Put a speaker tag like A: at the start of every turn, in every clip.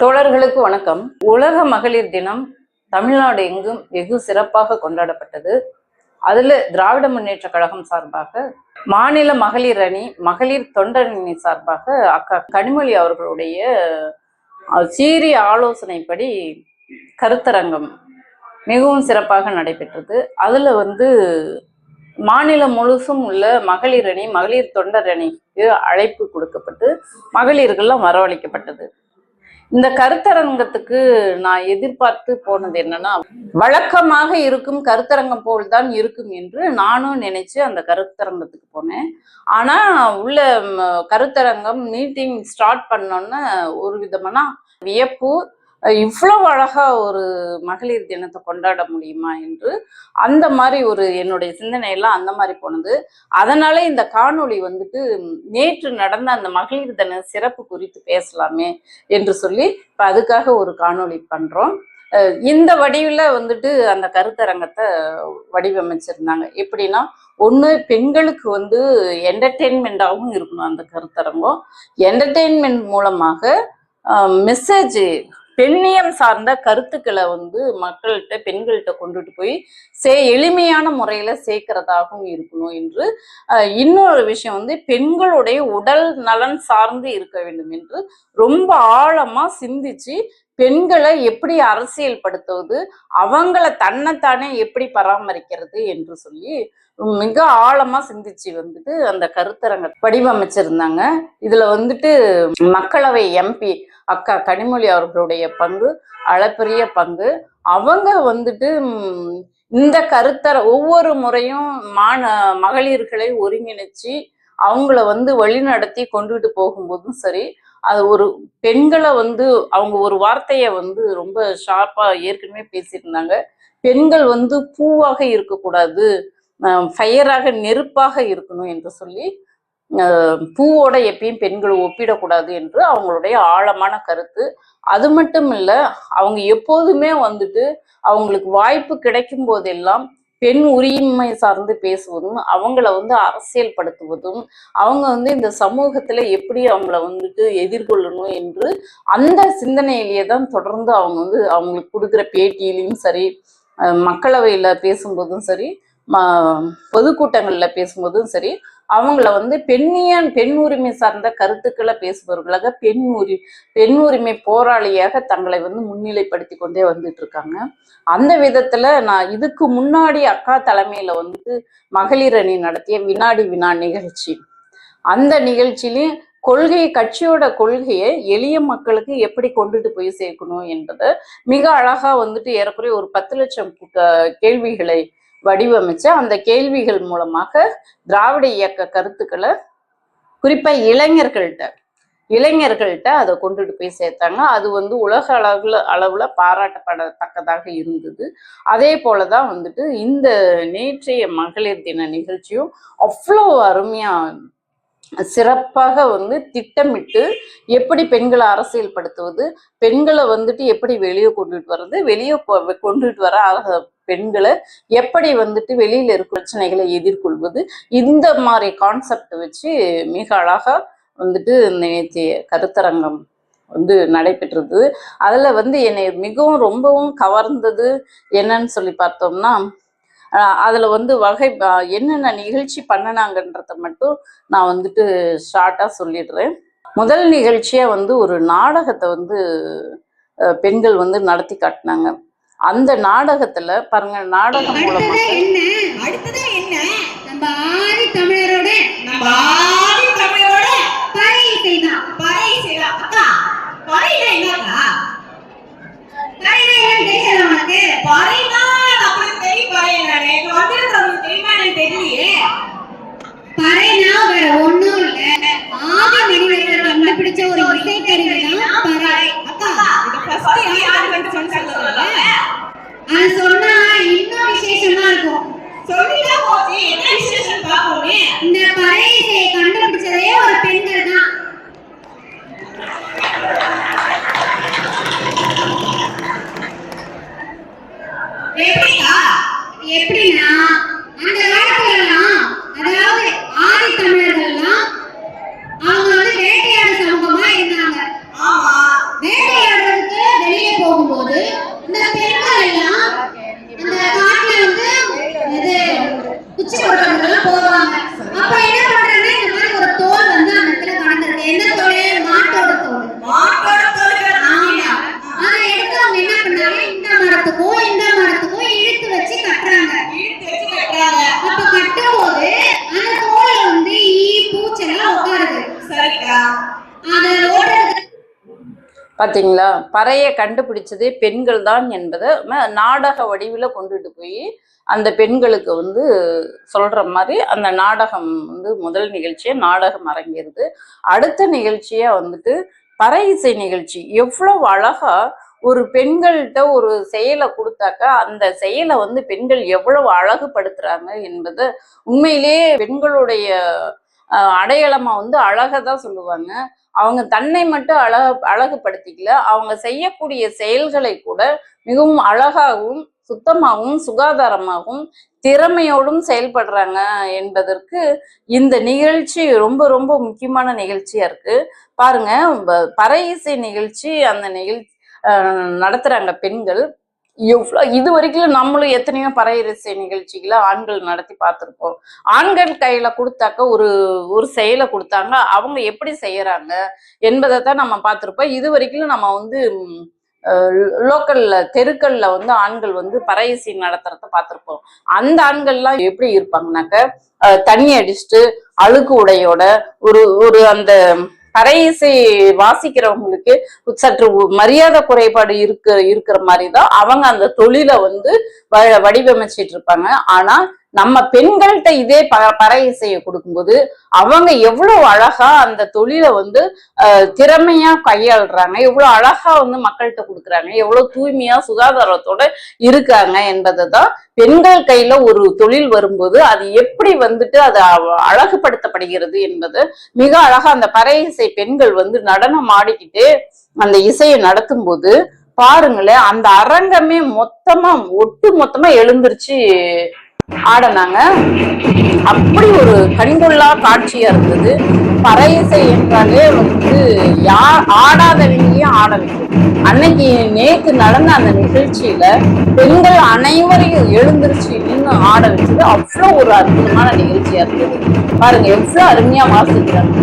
A: தோழர்களுக்கு வணக்கம். உலக மகளிர் தினம் தமிழ்நாடு எங்கும் வெகு சிறப்பாக கொண்டாடப்பட்டது. அதுல திராவிட முன்னேற்ற கழகம் சார்பாக மாநில மகளிர் அணி மகளிர் தொண்டரணி சார்பாக அக்கா கனிமொழி அவர்களுடைய சீரிய ஆலோசனைப்படி கருத்தரங்கம் மிகவும் சிறப்பாக நடைபெற்றது. அதுல வந்து மாநிலம் முழுசும் உள்ள மகளிர் அணி மகளிர் தொண்டர் அணிக்கு அழைப்பு கொடுக்கப்பட்டு மகளிர்கள்லாம் வரவழைக்கப்பட்டது. இந்த கருத்தரங்கத்துக்கு நான் எதிர்பார்த்து போனது என்னன்னா வழக்கமாக இருக்கும் கருத்தரங்கம் போல்தான் இருக்கும் என்று நானும் நினைச்சு அந்த கருத்தரங்கத்துக்கு போனேன். ஆனா உள்ள கருத்தரங்கம் மீட்டிங் ஸ்டார்ட் பண்ணோன்னே ஒரு விதமான வியப்பு இவ்வளவு அழகா ஒரு மகளிர் தினத்தை கொண்டாட முடியுமா என்று அந்த மாதிரி ஒரு என்னுடைய சிந்தனையெல்லாம் அந்த மாதிரி போனது. அதனால இந்த காணொளி வந்துட்டு நேற்று நடந்த அந்த மகளிர் தின சிறப்பு குறித்து பேசலாமே என்று சொல்லி இப்ப அதுக்காக ஒரு காணொளி பண்றோம். இந்த வடிவில் வந்துட்டு அந்த கருத்தரங்கத்தை வடிவமைச்சிருந்தாங்க. எப்படின்னா ஒன்று பெண்களுக்கு வந்து என்டர்டெயின்மெண்ட்டாகவும் இருக்கணும் அந்த கருத்தரங்கம். என்டர்டெயின்மெண்ட் மூலமாக மெசேஜ் பெண்ணியம் சார்ந்த கருத்துக்களை வந்து மக்கள்கிட்ட பெண்கள்கிட்ட கொண்டுட்டு போய் சே எளிமையான முறையில சேர்க்கிறதாகவும் இருக்கணும் என்று இன்னொரு விஷயம் வந்து பெண்களுடைய உடல் நலன் சார்ந்து இருக்க வேண்டும் என்று ரொம்ப ஆழமா சிந்திச்சு பெண்களை எப்படி அரசியல் படுத்துவது அவங்கள தன்னைத்தானே எப்படி பராமரிக்கிறது என்று சொல்லி மிக ஆழமா சிந்திச்சு வந்துட்டு அந்த கருத்தரங்க வடிவமைச்சிருந்தாங்க. இதுல வந்துட்டு மக்களவை எம்பி அக்கா கனிமொழி அவர்களுடைய பங்கு அளப்பரிய பங்கு. அவங்க வந்துட்டு இந்த கருத்தர ஒவ்வொரு முறையும் மான மகளிர்களை ஒருங்கிணைச்சு அவங்கள வந்து வழிநடத்தி கொண்டுகிட்டு போகும்போதும் சரி அது ஒரு பெண்களை வந்து அவங்க ஒரு வார்த்தையை வந்து ரொம்ப ஷார்ப்பாக ஏற்கனவே பேசியிருந்தாங்க. பெண்கள் வந்து பூவாக இருக்கக்கூடாது ஃபயராக நெருப்பாக இருக்கணும் என்று சொல்லி பூவோட எப்பயும் பெண்களை ஒப்பிடக்கூடாது என்று அவங்களுடைய ஆழமான கருத்து. அது மட்டும் இல்லை அவங்க எப்போதுமே வந்துட்டு அவங்களுக்கு வாய்ப்பு கிடைக்கும் போதெல்லாம் பெண் உரிமை சார்ந்து பேசுவதும் அவங்கள வந்து அரசியல்படுத்துவதும் அவங்க வந்து இந்த சமூகத்துல எப்படி அவங்கள வந்துட்டு எதிர்கொள்ளணும் என்று அந்த சிந்தனையிலேயே தான் தொடர்ந்து அவங்க வந்து அவங்களுக்கு கொடுக்குற பேட்டியிலையும் சரி மக்களவையில் மக்களவையில பேசும்போதும் சரி ம- பொதுக்கூட்டங்களில் பேசும்போதும் சரி அவங்கள வந்து பெண்ணியன் பெண் உரிமை சார்ந்த கருத்துக்களை பேசுபவர்களாக பெண் உரி பெண் உரிமை போராளியாக தங்களை வந்து முன்னிலைப்படுத்தி கொண்டே வந்துட்டு இருக்காங்க. அந்த விதத்துல நான் இதுக்கு முன்னாடி அக்கா தலைமையில வந்துட்டு மகளிர் அணி நடத்திய வினாடி வினா நிகழ்ச்சி. அந்த நிகழ்ச்சியிலையும் கொள்கை கட்சியோட கொள்கையை எளிய மக்களுக்கு எப்படி கொண்டுட்டு போய் சேர்க்கணும் என்பதை மிக அழகா வந்துட்டு ஏறக்குறைய ஒரு பத்து லட்சம் க- கேள்விகளை வடிவமைச்சு அந்த கேள்விகள் மூலமாக திராவிட இயக்க கருத்துக்களை குறிப்பா இளைஞர்கள்ட்ட இளைஞர்கள்ட்ட அதை கொண்டுட்டு போய் சேர்த்தாங்க. அது வந்து உலக அளவுல அளவுல பாராட்டப்படத்தக்கதாக இருந்தது. அதே போலதான் வந்துட்டு இந்த நேற்றைய மகளிர் தின நிகழ்ச்சியும் அவ்வளோ அருமையா சிறப்பாக வந்து திட்டமிட்டு எப்படி பெண்களை அரசியல்படுத்துவது பெண்களை வந்துட்டு எப்படி வெளியே கொண்டுட்டு வர்றது வெளியே கொ- கொண்டுட்டு வர ஆக பெண்களை எப்படி வந்துட்டு வெளியில இருக்க பிரச்சனைகளை எதிர்கொள்வது இந்த மாதிரி கான்செப்ட் வச்சு மிக அழகா வந்துட்டு நேற்றைய கருத்தரங்கம் வந்து நடைபெற்றது. அதில் வந்து என்னை மிகவும் ரொம்பவும் கவர்ந்தது என்னன்னு சொல்லி பார்த்தோம்னா அதில் வந்து வகை என்னென்ன நிகழ்ச்சி பண்ணினாங்கன்றத மட்டும் நான் வந்துட்டு ஸ்டார்ட்டாக சொல்லிடுறேன். முதல் நிகழ்ச்சியாக வந்து ஒரு நாடகத்தை வந்து பெண்கள் வந்து நடத்தி காட்டினாங்க. அந்த நாடகத்துல பாருங்க நாடகம்
B: அடுத்ததா
A: மூலமாக
C: தெரியும் பறை நானே எனக்கு வந்திருக்கிறவங்களுக்கு தெரியுமா எனக்கு தெரியலையே.
B: பறைனா வேற ஒண்ணும் இல்ல. ஆதி மனிதர்கள் கண்டுபிடிச்ச ஒரு இசை கருவிதான் பறை
C: அக்கா இது ஃபர்ஸ்ட் யார் கண்டுபிடிச்சு சொல்லுங்க.
B: அது சொன்னா இன்னும் விசேஷமா இருக்கும்.
C: சொல்லிட்டா போச்சு. என்ன விசேஷம்
B: இந்த பறை இசையை ஒரு பெண்கள் தான்
C: எப்படிக்கா
B: எப்படின்னா அந்த காலத்துலலாம் அதாவது ஆதி தமிழர்கள்லாம் அவங்க வந்து வேட்டையாடு சமூகமா இருந்தாங்க
C: ஆமா
B: வேட்டையாடுறது போகும்போது இந்த பெண்கள் எல்லாம் இந்த காட்டுல வந்து இது குச்சி கொடுக்கறதுக்கெல்லாம் போவாங்க அப்ப என்ன பண்றாங்கன்னா இந்த மாதிரி ஒரு தோல் வந்து அந்த இடத்துல கடந்திருக்கு என்ன தோல் மாட்டோட தோல்
C: மாட்டோட தோலுக்கு
B: ஆமா அதை எடுத்து அவங்க என்ன பண்ணாங்க இந்த மரத்துக்கும் இந்த மரத்துக்கும் இழுத்து வச்சு கட்டுறாங்க
C: இழுத்து வச்சு கட்டுறாங்க
B: அப்ப கட்டும்போது அந்த தோல்ல வந்து ஈ பூச்செல்லாம் உட்காருது
C: சரிக்கா
B: அதை ஓடுறதுக்கு
A: பார்த்தீங்களா பறையை கண்டுபிடிச்சதே பெண்கள் தான் என்பதை நாடக வடிவில் கொண்டுட்டு போய் அந்த பெண்களுக்கு வந்து சொல்கிற மாதிரி அந்த நாடகம் வந்து முதல் நிகழ்ச்சியை நாடகம் அரங்கேறுது. அடுத்த நிகழ்ச்சியாக வந்துட்டு பறை இசை நிகழ்ச்சி. எவ்வளவு அழகாக ஒரு பெண்கள்கிட்ட ஒரு செயலை கொடுத்தாக்கா அந்த செயலை வந்து பெண்கள் எவ்வளவு அழகுபடுத்துறாங்க என்பது உண்மையிலேயே பெண்களுடைய அடையாளமா வந்து அழகை தான் சொல்லுவாங்க. அவங்க தன்னை மட்டும் அழக அழகுபடுத்திக்கல. அவங்க செய்யக்கூடிய செயல்களை கூட மிகவும் அழகாகவும் சுத்தமாகவும் சுகாதாரமாகவும் திறமையோடும் செயல்படுறாங்க என்பதற்கு இந்த நிகழ்ச்சி ரொம்ப ரொம்ப முக்கியமான நிகழ்ச்சியா இருக்கு. பாருங்க பறை இசை நிகழ்ச்சி அந்த நிகழ்ச்சி நடத்துறாங்க பெண்கள். எவ்வளோ இது வரைக்கும் நம்மளும் எத்தனையோ பறை நிகழ்ச்சிகளை ஆண்கள் நடத்தி பார்த்துருப்போம். ஆண்கள் கையில் கொடுத்தாக்க ஒரு ஒரு செயலை கொடுத்தாங்க. அவங்க எப்படி செய்யறாங்க என்பதை தான் நம்ம பார்த்துருப்போம். இது வரைக்கும் நம்ம வந்து லோக்கல்ல தெருக்கள்ல வந்து ஆண்கள் வந்து பறையசி நடத்துறத பார்த்துருப்போம். அந்த ஆண்கள்லாம் எப்படி இருப்பாங்கனாக்க தண்ணி அடிச்சுட்டு அழுக்கு உடையோட ஒரு ஒரு அந்த பறையிசை வாசிக்கிறவங்களுக்கு சற்று மரியாதை குறைபாடு இருக்க இருக்கிற மாதிரி தான் அவங்க அந்த தொழிலை வந்து வ- வடிவமைச்சிட்டு இருப்பாங்க. ஆனா நம்ம பெண்கள்கிட்ட இதே ப பறை இசையை கொடுக்கும்போது அவங்க எவ்வளவு அழகா அந்த தொழிலை வந்து அஹ், திறமையா கையாளுறாங்க எவ்வளவு அழகா வந்து மக்கள்கிட்ட கொடுக்குறாங்க எவ்வளவு தூய்மையா சுகாதாரத்தோட இருக்காங்க என்பதை தான் பெண்கள் கையில ஒரு தொழில் வரும்போது அது எப்படி வந்துட்டு அது அ- அழகுபடுத்தப்படுகிறது என்பது மிக அழகா அந்த பறை இசை பெண்கள் வந்து நடனம் ஆடிக்கிட்டு அந்த இசையை நடத்தும் போது பாருங்களேன் அந்த அரங்கமே மொத்தமா ஒட்டு மொத்தமா எழுந்திருச்சு ஆடினாங்க. அப்படி ஒரு கண்கொள்ளா காட்சியா இருந்தது. பறை இசை என்றாலே வந்து யார் ஆடாதவங்களையும் ஆட வைக்கும் அன்னைக்கு நேற்று நடந்த அந்த நிகழ்ச்சியில பெண்கள் அனைவரையும் எழுந்திருச்சு நின்று ஆட வச்சது. அவ்வளோ ஒரு அற்புதமான நிகழ்ச்சியா இருந்தது. பாருங்க எவ்வளோ அருமையா வாசிக்கிறாங்க.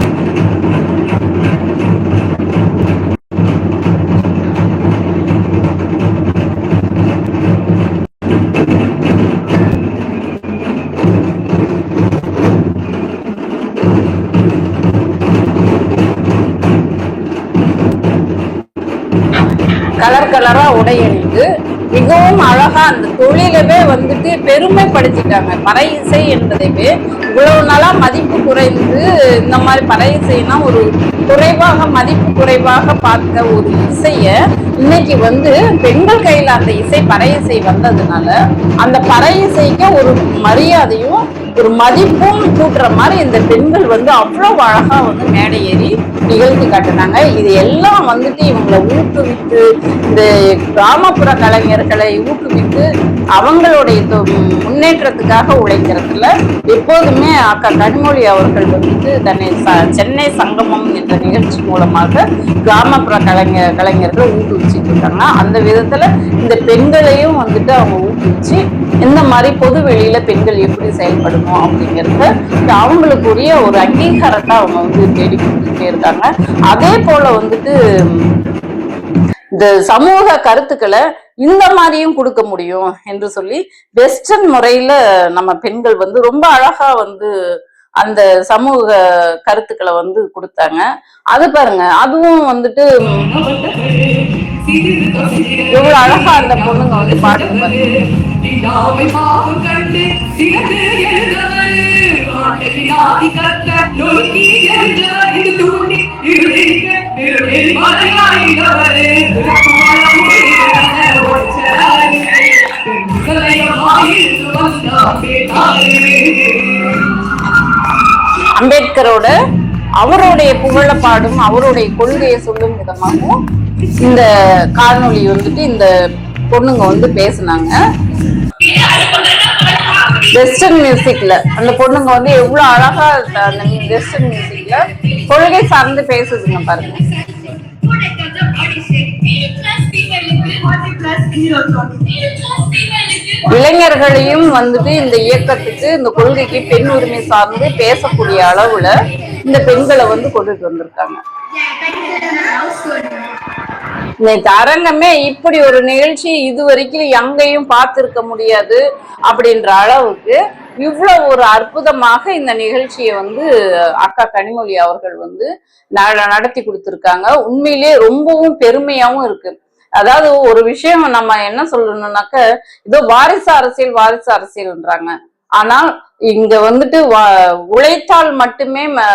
A: கலராக கலரா உடை அணிந்து மிகவும் அழகா அந்த தொழிலவே வந்துட்டு பெருமைப்படுத்திட்டாங்க. பறை இசை என்பதைவே இவ்வளவு நாளா மதிப்பு குறைந்து இந்த மாதிரி பறை இசைனா ஒரு குறைவாக மதிப்பு குறைவாக பார்த்த ஒரு இசைய இன்னைக்கு வந்து பெண்கள் கையில அந்த இசை பறை இசை வந்ததுனால அந்த பறை இசைக்கு ஒரு மரியாதையும் ஒரு மதிப்பும் கூட்டுற மாதிரி இந்த பெண்கள் வந்து அவ்வளோ அழகாக வந்து மேடை ஏறி நிகழ்த்தி காட்டினாங்க. இது எல்லாம் வந்துட்டு இவங்களை ஊக்குவித்து இந்த கிராமப்புற கலைஞர்களை ஊக்குவித்து அவங்களுடைய முன்னேற்றத்துக்காக உழைக்கிறதுல எப்போதுமே அக்கா கனிமொழி அவர்கள் வந்துட்டு தன்னை ச- சென்னை சங்கமம் என்ற நிகழ்ச்சி மூலமாக கிராமப்புற கலைஞர் கலைஞர்களை ஊக்குவிச்சுட்டு இருக்காங்க. அந்த விதத்துல இந்த பெண்களையும் வந்துட்டு அவங்க ஊக்குவிச்சு இந்த மாதிரி பொது வெளியில பெண்கள் எப்படி செயல்படணும் அப்படிங்கறத அவங்களுக்குரிய ஒரு அங்கீகாரத்தை அவங்க வந்து தேடி கொடுத்துட்டே இருக்காங்க. அதே போல வந்துட்டு இந்த சமூக கருத்துக்களை இந்த மாதிரியும் கொடுக்க முடியும் என்று சொல்லி வெஸ்டர்ன் முறையில நம்ம பெண்கள் வந்து ரொம்ப அழகா வந்து அந்த சமூக கருத்துக்களை வந்து கொடுத்தாங்க. அது பாருங்க அதுவும் வந்துட்டு எவ்வளவு அழகா அந்த பொண்ணுங்க வந்து பாட்டு அம்பேத்கரோட அவருடைய புகழ பாடும் அவருடைய கொள்கையை சொல்லும் விதமாகவும் இந்த காணொளி வந்துட்டு இந்த பொண்ணுங்க வந்து பேசுனாங்க. வெஸ்டர்ன் மியூசிக்ல அந்த பொண்ணுங்க வந்து எவ்வளவு அழகா அந்த வெஸ்டர்ன் மியூசிக்ல கொள்கை சார்ந்து பேசுதுங்க பாருங்க.
D: What a
A: இளைஞர்களையும் வந்துட்டு இந்த இயக்கத்துக்கு இந்த கொள்கைக்கு பெண் உரிமை சார்ந்து பேசக்கூடிய அளவுல இந்த பெண்களை வந்து கொண்டுட்டு வந்திருக்காங்க. இந்த அரங்கமே இப்படி ஒரு நிகழ்ச்சி இது வரைக்கும் எங்கேயும் பார்த்திருக்க முடியாது அப்படின்ற அளவுக்கு இவ்வளவு ஒரு அற்புதமாக இந்த நிகழ்ச்சியை வந்து அக்கா கனிமொழி அவர்கள் வந்து ந- நடத்தி கொடுத்துருக்காங்க. உண்மையிலே ரொம்பவும் பெருமையாவும் இருக்கு. அதாவது ஒரு விஷயம் நம்ம என்ன சொல்லணும்னாக்க இதோ வாரிசு அரசியல் வாரிசு அரசியல்ன்றாங்க. ஆனால் இங்க வந்துட்டு வ- உழைத்தால் மட்டுமே ம-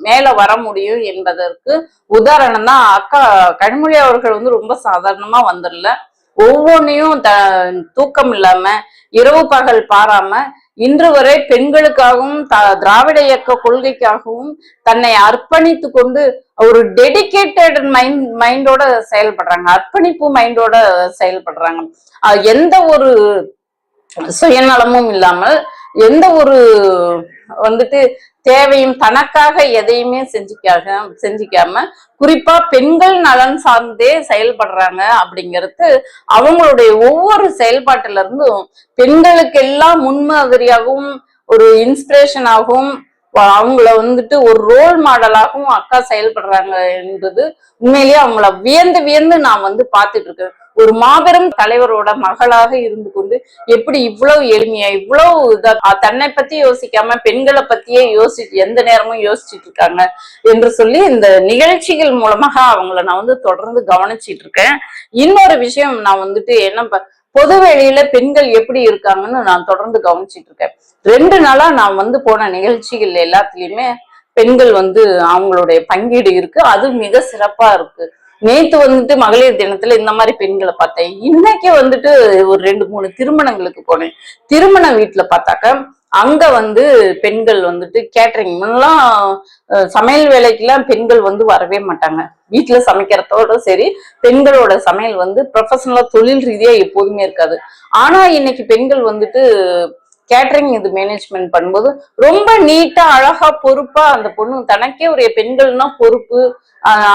A: மேல வர முடியும் என்பதற்கு உதாரணம் தான் அக்கா கனிமொழி அவர்கள் வந்து ரொம்ப சாதாரணமா வந்துடல. ஒவ்வொன்றையும் த தூக்கம் இல்லாம இரவு பகல் பாராம இன்று வரை பெண்களுக்காகவும் த- திராவிட இயக்க கொள்கைக்காகவும் தன்னை அர்ப்பணித்து கொண்டு ஒரு டெடிகேட்டட் மைண்ட் மைண்டோட செயல்படுறாங்க. அர்ப்பணிப்பு மைண்டோட செயல்படுறாங்க. எந்த ஒரு சுயநலமும் இல்லாமல் எந்த ஒரு வந்துட்டு தேவையும் தனக்காக எதையுமே செஞ்சுக்காக செஞ்சிக்காம குறிப்பா பெண்கள் நலன் சார்ந்தே செயல்படுறாங்க அப்படிங்கிறது அவங்களுடைய ஒவ்வொரு செயல்பாட்டுல இருந்தும் பெண்களுக்கெல்லாம் முன்மாதிரியாகவும் ஒரு இன்ஸ்பிரேஷனாகவும் அவங்கள வந்துட்டு ஒரு ரோல் மாடலாகவும் அக்கா செயல்படுறாங்க என்பது உண்மையிலேயே அவங்கள வியந்து வியந்து நான் வந்து பார்த்துட்டு இருக்கேன். ஒரு மாபெரும் தலைவரோட மகளாக இருந்து கொண்டு எப்படி இவ்வளவு எளிமையா இவ்வளவு தன்னை பத்தி யோசிக்காம பெண்களை பத்தியே யோசிச்சு எந்த நேரமும் யோசிச்சுட்டு இருக்காங்க என்று சொல்லி இந்த நிகழ்ச்சிகள் மூலமாக அவங்கள நான் வந்து தொடர்ந்து கவனிச்சிட்டு இருக்கேன். இன்னொரு விஷயம் நான் வந்துட்டு என்ன ப- பொது வெளியில பெண்கள் எப்படி இருக்காங்கன்னு நான் தொடர்ந்து கவனிச்சிட்டு இருக்கேன். ரெண்டு நாளா நான் வந்து போன நிகழ்ச்சிகள் எல்லாத்துலயுமே பெண்கள் வந்து அவங்களுடைய பங்கீடு இருக்கு. அது மிக சிறப்பா இருக்கு. நேத்து வந்துட்டு மகளிர் தினத்துல இந்த மாதிரி பெண்களை பார்த்தேன். இன்னைக்கு வந்துட்டு ஒரு ரெண்டு மூணு திருமணங்களுக்கு போனேன். திருமண வீட்டுல பார்த்தாக்க அங்க வந்து பெண்கள் வந்துட்டு கேட்டரிங் முன்னெல்லாம் சமையல் வேலைக்கெல்லாம் பெண்கள் வந்து வரவே மாட்டாங்க. வீட்டுல சமைக்கிறதோட சரி பெண்களோட சமையல் வந்து ப்ரொஃபஷனலா தொழில் ரீதியா எப்போதுமே இருக்காது. ஆனா இன்னைக்கு பெண்கள் வந்துட்டு கேட்டரிங் இது மேனேஜ்மெண்ட் பண்ணும்போது ரொம்ப நீட்டா அழகா பொறுப்பா அந்த பொண்ணு தனக்கே உரிய பெண்கள்னா பொறுப்பு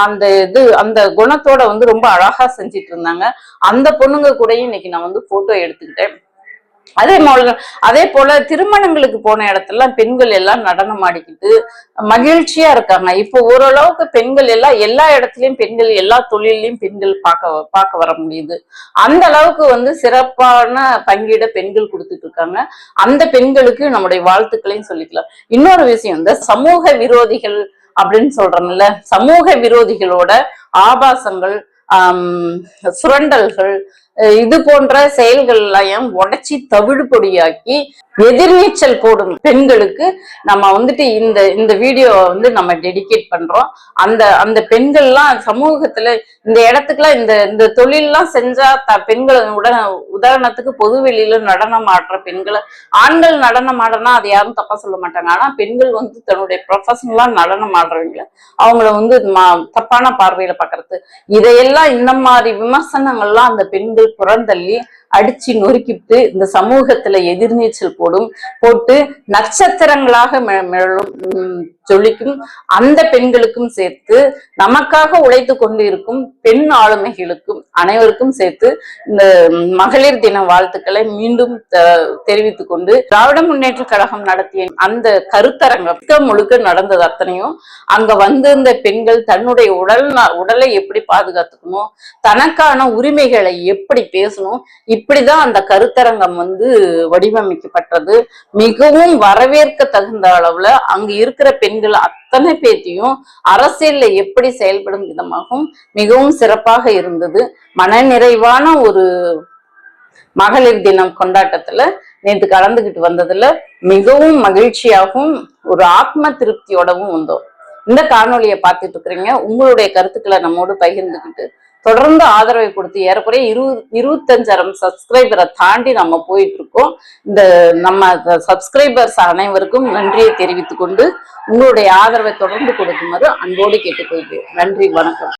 A: அந்த இது அந்த குணத்தோட வந்து ரொம்ப அழகா செஞ்சிட்டு இருந்தாங்க. அந்த பொண்ணுங்க கூடயும் இன்னைக்கு நான் வந்து போட்டோ எடுத்துக்கிட்டேன். அதே போல அதே போல திருமணங்களுக்கு போன இடத்துல பெண்கள் எல்லாம் நடனம் ஆடிக்கிட்டு மகிழ்ச்சியா இருக்காங்க. இப்போ ஓரளவுக்கு பெண்கள் எல்லாம் எல்லா இடத்துலயும் பெண்கள் எல்லா தொழிலையும் பெண்கள் பார்க்க பார்க்க வர முடியுது. அந்த அளவுக்கு வந்து சிறப்பான பங்கீட பெண்கள் கொடுத்துட்டு இருக்காங்க. அந்த பெண்களுக்கு நம்முடைய வாழ்த்துக்களையும் சொல்லிக்கலாம். இன்னொரு விஷயம் இந்த சமூக விரோதிகள் அப்படின்னு சொல்றோம்ல சமூக விரோதிகளோட ஆபாசங்கள் சுரண்டல்கள் இது போன்ற செயல்கள் எல்லாம் உடைச்சி தவிடு பொடியாக்கி எதிர்நீச்சல் போடும் பெண்களுக்கு நம்ம வந்துட்டு இந்த இந்த வீடியோவை வந்து நம்ம டெடிகேட் பண்றோம். அந்த அந்த பெண்கள்லாம் சமூகத்துல இந்த இடத்துக்குலாம் இந்த இந்த தொழில்லாம் செஞ்சா த பெண்கள் உடனே உதாரணத்துக்கு பொது வெளியில நடனம் ஆடுற பெண்களை ஆண்கள் நடனம் ஆடனா அது யாரும் தப்பா சொல்ல மாட்டாங்க. ஆனா பெண்கள் வந்து தன்னுடைய ப்ரொஃபஷனலா நடனம் ஆடுறவங்கள அவங்கள வந்து தப்பான பார்வையில பாக்குறது. இதையெல்லாம் இந்த மாதிரி விமர்சனங்கள்லாம் அந்த பெண்கள் ಪುರಂದಲ್ಲಿ அடிச்சு நொறுக்கிட்டு இந்த சமூகத்துல எதிர்நீச்சல் போடும் போட்டு நட்சத்திரங்களாக மெ- ஜொலிக்கும் அந்த பெண்களுக்கும் சேர்த்து நமக்காக உழைத்து கொண்டு இருக்கும் பெண் ஆளுமைகளுக்கும் அனைவருக்கும் சேர்த்து இந்த மகளிர் தின வாழ்த்துக்களை மீண்டும் தெரிவித்துக் கொண்டு திராவிட முன்னேற்ற கழகம் நடத்திய அந்த கருத்தரங்கம் முழுக்க நடந்தது அத்தனையும். அங்க வந்திருந்த பெண்கள் தன்னுடைய உடல் உடலை எப்படி பாதுகாத்துக்கணும் தனக்கான உரிமைகளை எப்படி பேசணும் இப்படிதான் அந்த கருத்தரங்கம் வந்து வடிவமைக்கப்பட்டது. மிகவும் வரவேற்க தகுந்த அளவுல அங்க இருக்கிற பெண்கள் அத்தனை பேர்த்தையும் அரசியல்ல எப்படி செயல்படும் விதமாகவும் மிகவும் சிறப்பாக இருந்தது. மனநிறைவான ஒரு மகளிர் தினம் கொண்டாட்டத்துல நேற்று கலந்துகிட்டு வந்ததுல மிகவும் மகிழ்ச்சியாகவும் ஒரு ஆத்ம திருப்தியோடவும் வந்தோம். இந்த காணொலியை பார்த்துட்டு இருக்கிறீங்க. உங்களுடைய கருத்துக்களை நம்மோடு பகிர்ந்துக்கிட்டு தொடர்ந்து ஆதரவை கொடுத்து ஏறக்குறைய இருபது இருபத்தஞ்சாயிரம் சப்ஸ்கிரைபரை தாண்டி நம்ம போயிட்டு இருக்கோம் இந்த நம்ம சப்ஸ்கிரைபர்ஸ் அனைவருக்கும் நன்றியை தெரிவித்துக் கொண்டு உங்களுடைய ஆதரவை தொடர்ந்து கொடுக்குமாறு அன்போடு கேட்டுக்கொள்கிறேன். நன்றி வணக்கம்.